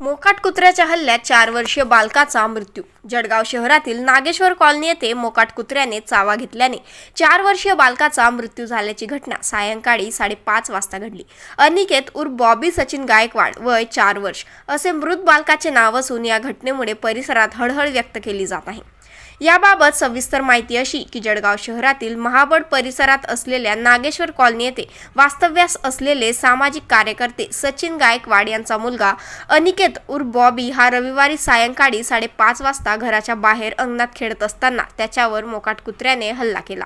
मोकाट कुत्र्याच्या हल्ल्यात चार वर्षीय बालकाचा मृत्यू. जळगाव शहरातील नागेश्वर कॉलनी येथे मोकाट कुत्र्याने चावा घेतल्याने चार वर्षीय बालकाचा मृत्यू झाल्याची घटना सायंकाळी साडेपाच वाजता घडली. अनिकेत उर्फ बॉबी सचिन गायकवाड वय चार वर्ष असे मृत बालकाचे नाव असून या घटनेमुळे परिसरात हळहळ व्यक्त केली जात आहे. याबाबत सविस्तर माहिती अशी की जळगाव शहरातील महाबड परिसरात असलेल्या नागेश्वर कॉलनी येथे वास्तव्यास असलेले सामाजिक कार्यकर्ते सचिन गायकवाड यांचा मुलगा अनिकेत उर बॉबी हा रविवारी सायंकाळी साडेपाच वाजता घराच्या बाहेर अंगणात खेळत असताना त्याच्यावर मोकाट कुत्र्याने हल्ला केला.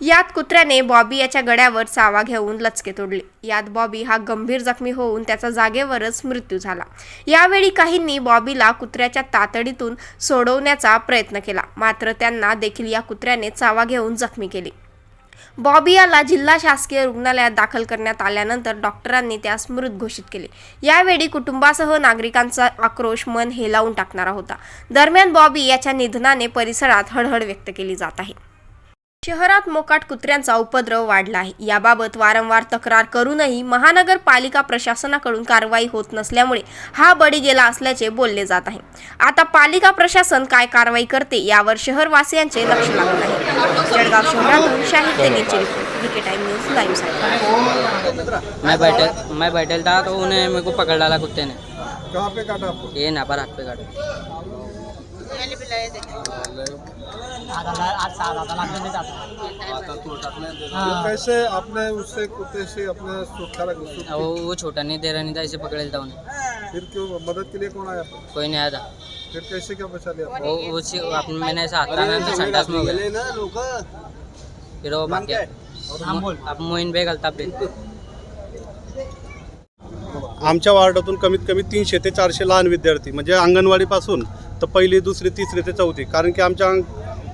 यात कुत्र्याने बॉबी याच्या गड्यावर चावा घेऊन लचके तोडले. यात बॉबी हा गंभीर जखमी होऊन त्याचा जागेवरच मृत्यू झाला. यावेळी काहींनी बॉबीला कुत्र्याच्या तातडीतून सोडवण्याचा प्रयत्न केला. मात्र त्यांना देखील या कुत्र्याने चावा घेऊन जखमी केले. बॉबी याला जिल्हा शासकीय रुग्णालयात दाखल करण्यात आल्यानंतर डॉक्टरांनी त्यास मृत घोषित केले. यावेळी कुटुंबासह नागरिकांचा आक्रोश मन हेलावून टाकणारा होता. दरम्यान बॉबी याच्या निधनाने परिसरात हळहळ व्यक्त केली जात आहे. शहरात मोकाट कुत्र्यांचा उपद्रव वाढला आहे. याबाबत वारंवार तक्रार करूनही महानगरपालिका प्रशासनाकडून कारवाई होत नसल्यामुळे हा बळी गेला असल्याचे बोलले जात आहे. आता पालिका प्रशासन काय कारवाई करते यावर शहरवासियांचे लक्ष लागत आहे. जळगाव शहरातून शाहिद न्यूज लाईव्ह मैं बैठल मैं बैठल था तो उन्हें मेरे को पकड़ डाला कुत्ते ने। कहाँ पे काटा आपको? ये ना पर हाथ पे काटा। कैसे आपने उससे कुत्ते से अपने वो वो छोटा नहीं दे रहा नहीं था इसे पकड़ था उन्हें फिर क्यों मदद के लिए कौन आया? था कोई नहीं आया था। फिर कैसे क्या बचा लिया? आपने? वो उसी अपने मैंने ऐसा हाथ डाला तो संडास में हो गया। फिर वो भाग गया। अब मोइन बे गलता पे। आमच्या वार्डातून कमीत कमी तीनशे ते चारशे लहान विद्यार्थी म्हणजे अंगणवाडीपासून तर पहिली दुसरी तिसरी ते चौथी. कारण की आमच्या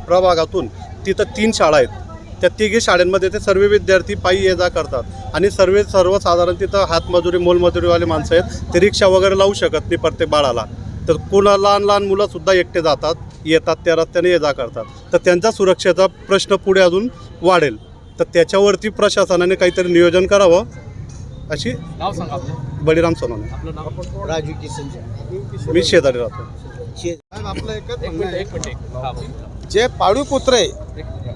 प्रभागातून तिथं तीन शाळा आहेत. त्या तिघी शाळांमध्ये ते सर्व विद्यार्थी पायी ये जा करतात. आणि सर्व सर्वसाधारण तिथं हातमजुरी मोलमजुरीवाले माणसं आहेत. ते रिक्षा वगैरे लावू शकत नाही प्रत्येक बाळाला. तर कोणा लहान लहान मुलंसुद्धा एकटे जातात येतात त्या रस्त्याने ये जा करतात. तर त्यांचा सुरक्षेचा प्रश्न पुढे अजून वाढेल. तर त्याच्यावरती प्रशासनाने काहीतरी नियोजन करावं. अशी बळीराम सोनवणे. राजू किसन मी शेजारी राहतो. साहेब, आपलं एकच म्हणणं आहे. जे पाळीव कुत्रे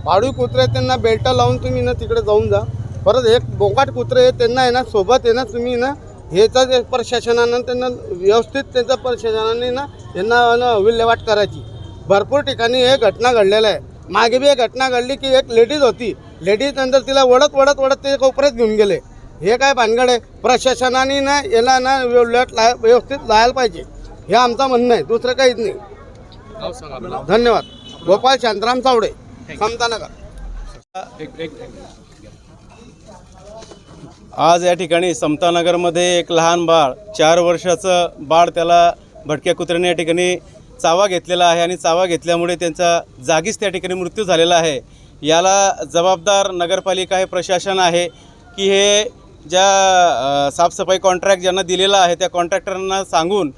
पाळीव कुत्रे त्यांना बेल्ट लावून तुम्ही ना तिकडे जाऊन जा. परत एक बोकाट कुत्रे आहे त्यांना आहे ना सोबत आहे ना तुम्ही ना ह्याचा जे प्रशासनानं त्यांना व्यवस्थित त्यांचा प्रशासनाने ना त्यांना ना विल्हेवाट करायची. भरपूर ठिकाणी हे घटना घडलेल्या आहे. मागे बी एक घटना घडली की एक लेडीज होती. लेडीज नंतर तिला वडत वडत वडत ते कोपऱ्यात घेऊन गेले. हे काय भानगड आहे? प्रशासनाने ना याला ना व्यवस्थित लाय व्यवस्थित लायला पाहिजे. हे आमचं म्हणणं आहे. दुसरं काहीच नाही. धन्यवाद. गोपाळ शांताराम चावडे समतानगर. आज या ठिकाणी समतानगरमध्ये एक लहान बाळ चार वर्षाचं बाळ त्याला भटक्या कुत्र्याने या ठिकाणी चावा घेतलेला आहे आणि चावा घेतल्यामुळे त्यांचा जागीच त्या ठिकाणी मृत्यू झालेला आहे. याला जबाबदार नगरपालिका हे प्रशासन आहे की हे ज्या साफसफाई कॉन्ट्रॅक्ट ज्यांना दिलेला आहे त्या कॉन्ट्रॅक्टरांना सांगून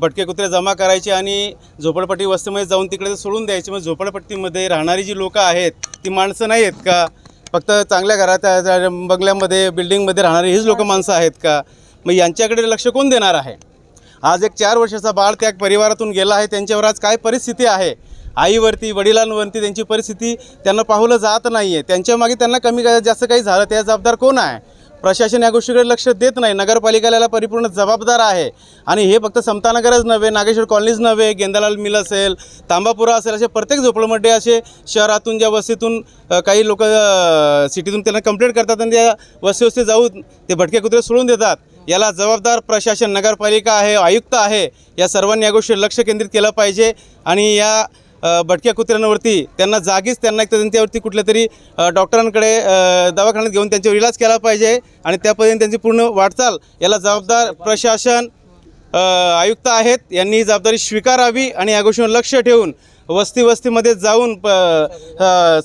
भटके कुत्रे जमा करायचे आणि झोपडपट्टी वस्तीमध्ये जाऊन तिकडे सोडून द्यायचे. मग झोपडपट्टीमध्ये राहणारी जी लोकं आहेत ती माणसं नाही आहेत का? फक्त चांगल्या घरात बंगल्यामध्ये बिल्डिंगमध्ये राहणारी हीच लोकं माणसं आहेत का? मग यांच्याकडे लक्ष कोण देणार आहे? आज एक चार वर्षाचा बाळ त्या परिवारातून गेला आहे त्यांच्यावर आज काय परिस्थिती आहे? आईवरती वडिलांवरती त्यांची परिस्थिती त्यांना पाहुलं जात नाही आहे त्यांच्या मागे त्यांना कमी जास्त काही झालं त्या जबाबदार कोण आहे? प्रशासन या गोष्टीकडे लक्ष देत नाही. नगरपालिकेला याला परिपूर्ण जबाबदार आहे. आणि हे फक्त समतानगरच नव्हे नागेश्वर कॉलनीज नव्हे गेंदालाल मिल असेल तांबापुरा असेल असे प्रत्येक झोपडमध्ये असे शहरातून ज्या वस्तीतून काही लोक सिटीतून त्यांना कंप्लेंट करतात आणि त्या वस्ती वस्ती जाऊन ते भटके कुत्रे सोडून देतात. याला जबाबदार प्रशासन नगरपालिका आहे आयुक्त आहे या सर्वांनी या गोष्टी लक्ष केंद्रित केलं पाहिजे. आणि या भटक्या कुत्र्यांवरती त्यांना जागीच त्यांना एक तर त्यांच्यावरती कुठल्या तरी डॉक्टरांकडे दवाखान्यात घेऊन त्यांच्यावर इलाज केला पाहिजे आणि त्या पद्धतीने त्यांची पूर्ण वाटचाल. याला जबाबदार प्रशासन आयुक्त आहेत यांनी ही जबाबदारी स्वीकारावी आणि या गोष्टीवर लक्ष ठेवून वस्ती वस्तीमध्ये जाऊन प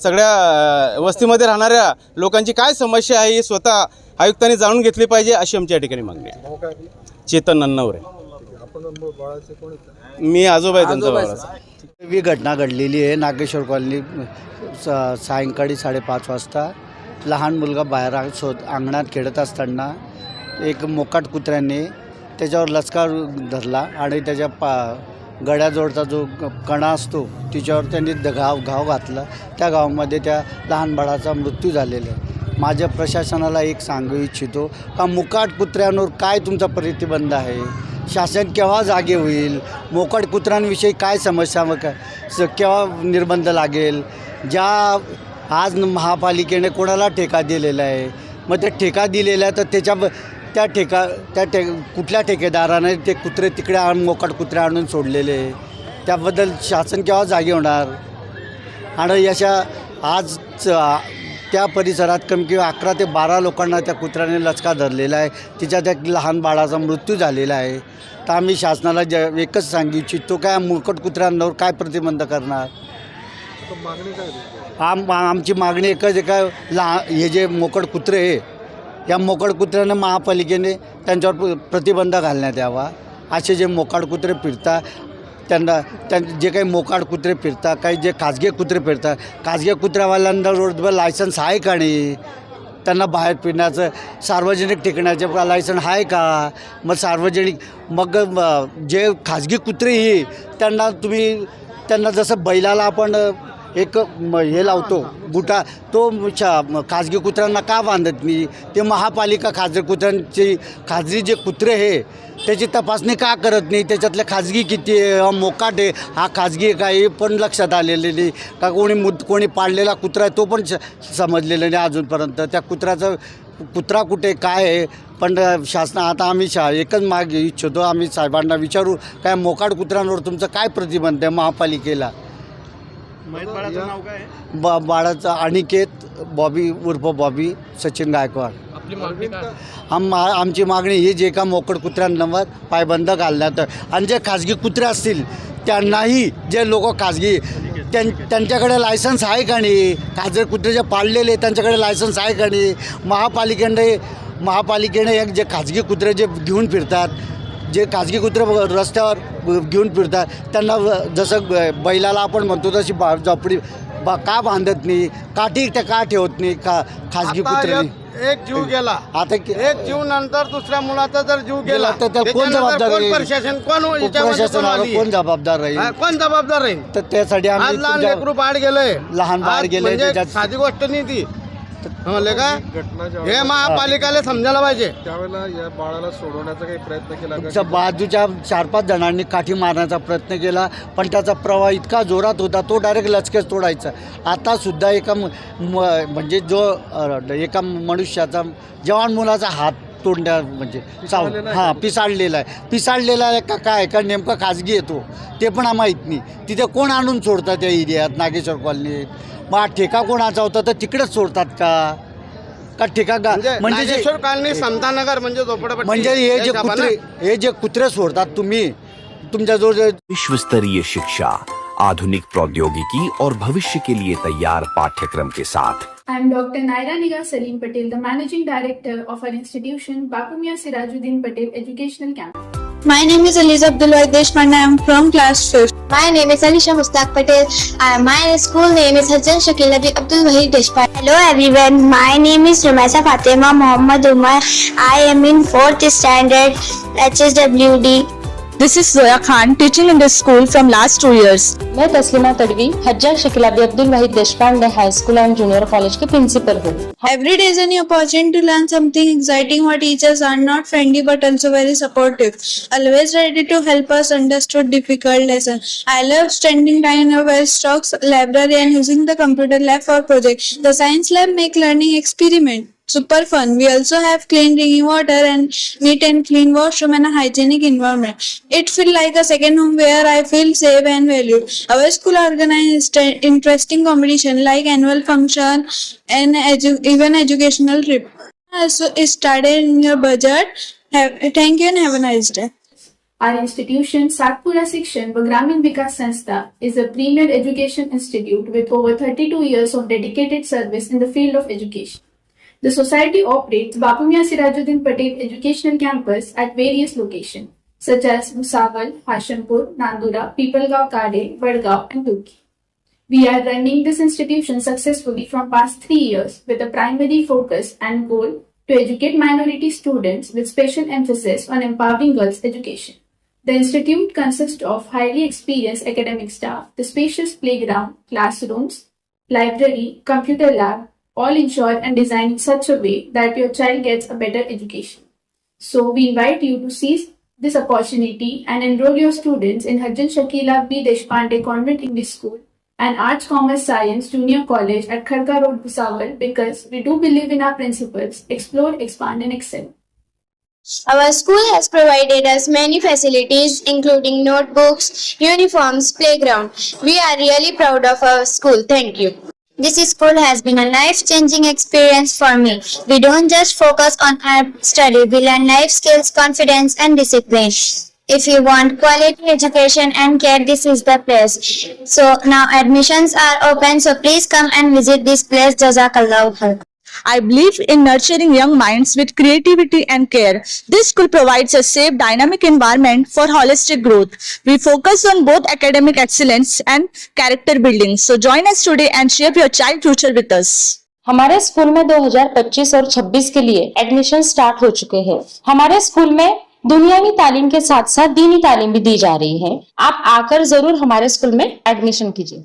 सगळ्या वस्तीमध्ये राहणाऱ्या लोकांची काय समस्या आहे ही स्वतः आयुक्तांनी जाणून घेतली पाहिजे अशी आमची या ठिकाणी मागणी आहे? चेतन नन्नवरे. आहेत? मी आजोबा आहे त्यांचा ही घटना घडलेली आहे. नागेश्वर कॉलनी स- सायंकाळी साडेपाच वाजता लहान मुलगा बाहेर शोध अंगणात खेळत असताना एक मोकाट कुत्र्याने त्याच्यावर लचकार धरला आणि त्याच्या पा गड्याजवळचा जो कणा असतो तिच्यावर त्यांनी द- घाव घाव घातला. त्या गावामध्ये त्या लहान बाळाचा मृत्यू झालेला आहे. माझ्या प्रशासनाला एक सांगू इच्छितो का मुकाट कुत्र्यांवर काय तुमचा प्रतिबंध आहे? शासन केव्हा जागे होईल? मोकड कुत्र्यांविषयी काय समस्या मग स केव्हा निर्बंध लागेल? ज्या आज महापालिकेने कोणाला ठेका दिलेला आहे? मग ते ठेका दिलेला आहे तर त्याच्या त्या ठेका त्या ठे कुठल्या ठेकेदाराने ते कुत्रे तिकडे आणून मोकड कुत्रे आणून सोडलेले? आहे त्याबद्दल शासन केव्हा जागे होणार? आणि याच्या आज त्या परिसरात कमी किंवा अकरा ते बारा लोकांना त्या कुत्र्याने लचका धरलेला आहे. तिच्या त्या लहान बाळाचा मृत्यू झालेला आहे. तर आम्ही शासनाला ज एकच सांगू इच्छितो काय मुलकट कुत्र्यांवर काय प्रतिबंध करणार? आम आमची मागणी एकच आहे का लहा हे जे मोकड कुत्रे आहे या मोकड कुत्र्याने महापालिकेने त्यांच्यावर प्र- प्रतिबंध घालण्यात यावा. असे जे मोकाड कुत्रे फिरतात त्यांना त्यां जे काही मोकाड कुत्रे फिरतात काही जे खाजगी कुत्रे फिरतात खाजगी कुत्र्यावाल्यांना रोडवर लायसन्स आहे का नाही? त्यांना बाहेर फिरण्याचं सार्वजनिक ठिकाणाचे लायसन आहे का? मग सार्वजनिक मग जे खाजगी कुत्रे ही त्यांना तुम्ही त्यांना जसं बैलाला आपण एक म, हे लावतो बुटा तो शा खाजगी कुत्र्यांना का बांधत नाही ते महापालिका खाजगी कुत्र्यांची खाजगी जे कुत्रे हे त्याची तपासणी का करत नाही? त्याच्यातले खाजगी किती आहे? हा मोकाट आहे. हा खाजगी आहे का? हे पण लक्षात आलेले नाही का कोणी मुद कोणी पाळलेला कुत्रा आहे तो पण स- समजलेला नाही अजूनपर्यंत. त्या कुत्र्याचं कुत्रा कुठे काय आहे? पण शासना आता आम्ही शा एकच माग इच्छितो आम्ही साहेबांना विचारू काय मोकाट कुत्र्यांवर तुमचं काय प्रतिबंध आहे महापालिकेला? बा बाळाचा अनिकेत बॉबी उर्फ बॉबी सचिन गायकवाड. आम आमची मागणी ही जे का मोकड कुत्र्यांवर पायबंद घालण्यात. आणि जे खाजगी कुत्रे असतील त्यांनाही जे लोक खाजगी त्यां त्यांच्याकडे लायसन्स आहे का नाही? खाजगी कुत्रे जे पाळलेले त्यांच्याकडे लायसन्स आहे का नाही? महापालिकेने महापालिकेने एक जे खाजगी कुत्रे जे घेऊन फिरतात जे खाजगी कुत्रे रस्त्यावर घेऊन फिरतात त्यांना जसं बैलाला आपण म्हणतो तशी बा झोपडी बा का बांधत नाही? काठी त्या का ठेवत नाही का खाजगी कुत्रे? एक- जीव गेला. आता एक जीव नंतर दुसऱ्या मुलाचा जर जीव गेला गेला तर त्याला कोण जबाबदार कोण राहील? प्रशासन कोण कोण प्रशासनाला आली? कोण जबाबदार राहील? कोण जबाबदार राहील? तर त्यासाठी आम्ही लहान लेकरू बाहेर गेलंय. लहान बाहेर गेलंय, म्हणजे साधी गोष्ट नाही ती. म्हणले का? घटना हे महापालिकाला समजायला पाहिजे. त्यावेळेला या बाळाला सोडवण्याचा काही प्रयत्न केला का? तुमच्या बाजूच्या चार पाच जणांनी काठी मारण्याचा प्रयत्न केला पण त्याचा प्रवाह इतका जोरात होता तो डायरेक्ट लचकेच तोडायचा आता सुद्धा एका म- म- म्हणजे जो अ, एका मनुष्याचा जवान मुलाचा हात तोडण्या म्हणजे चाव पिसाळलेला आहे हां का? पिसाळलेला आहे. पिसाळलेला आहे का काय? का नेमका खाजगी येतो ते? पण आम्हाला माहीत नाही. तिथे कोण आणून सोडतात त्या एरियात? नागेश्वर कॉलनीत मग हा ठेका कोणाचा होता? तर तिकडेच सोडतात का? का ठेका गा म्हणजे म्हणजे कॉलनी समतानगर म्हणजे झोपडपट्टी म्हणजे हे जे कुत्रे हे जे कुत्रे सोडतात तुम्ही तुमच्या जो जे विश्व स्तरीय शिक्षा आधुनिक प्रौद्योगिकी और भविष्य के लिए तैयार पाठ्यक्रम के साथ I am Dr. Naira Niga Salim Patel, the Managing Director of our institution, Bakumia Sirajuddin Patel Educational Campus. My name is Eliza Abdulwahid Deshpande. I am from class 5th. My name is Alisha Mustaq Patel. Uh, my school name is Hajjan Shakil Nabi Abdul Wahid Deshpande. Hello everyone. My name is Rumaisa Fatima Muhammad Umar. I am in 4th standard HSWD. This is Zoya Khan teaching in this school from last two years. मैं Taslima Tadvi Hajja Shakilabi Abdul Wahid Deshpande high school and junior college की principal हूँ Every day is an opportunity to learn something exciting. Our teachers are not friendly but also very supportive. Always ready to help us understand difficult lessons. I love spending time in our stocks library and using the computer lab for projects. The science lab make learning experiment. Super fun. We also have clean drinking water and neat and clean washroom and a hygienic environment. It feels like a second home where I feel safe and valued. Our school organized interesting competition like annual function and edu- even educational trip. So it started in your budget. Have, thank you and have a nice day. Our institution, Satpura Shikshan Gramin Vikas Sanstha, is a premier education institute with over 32 years of dedicated service in the field of education. The society operates Bapumia Sirajuddin Patel Educational Campus at various locations, such as Musawal, Hashampur, Nandura, Pipalgaon Kade, Vadgaon, and Turkey. We are running this institution successfully from past three years with a primary focus and goal to educate minority students with special emphasis on empowering girls' education. The institute consists of highly experienced academic staff, the spacious playground, classrooms, library, computer lab, all ensured and designed in such a way that your child gets a better education. So we invite you to seize this opportunity and enroll your students in Hajjan Shakila B. Deshpande Convent English School and Arts Commerce Science Junior College at Kharka Road, Bhusawal because we do believe in our principles, explore, expand and excel. Our school has provided us many facilities including notebooks, uniforms, playground. We are really proud of our school. Thank you. This school has been a life-changing experience for me. We don't just focus on our study, we learn life skills, confidence and discipline. If you want quality education and care, this is the place. So now admissions are open, so please come and visit this place. Jazakallah. I believe in nurturing young minds with creativity and care. This school provides a safe, dynamic environment for holistic growth. We focus on both academic excellence and character building. So join us today and shape your child future with us. हमारे school में 2025 और 26 के लिए admission start हो चुके हैं हमारे school में दुनियावी तालीम के साथ साथ दीनी तालीम भी दी जा रही है आप आकर ज़रूर हमारे स्कूल में एडमिशन कीजिए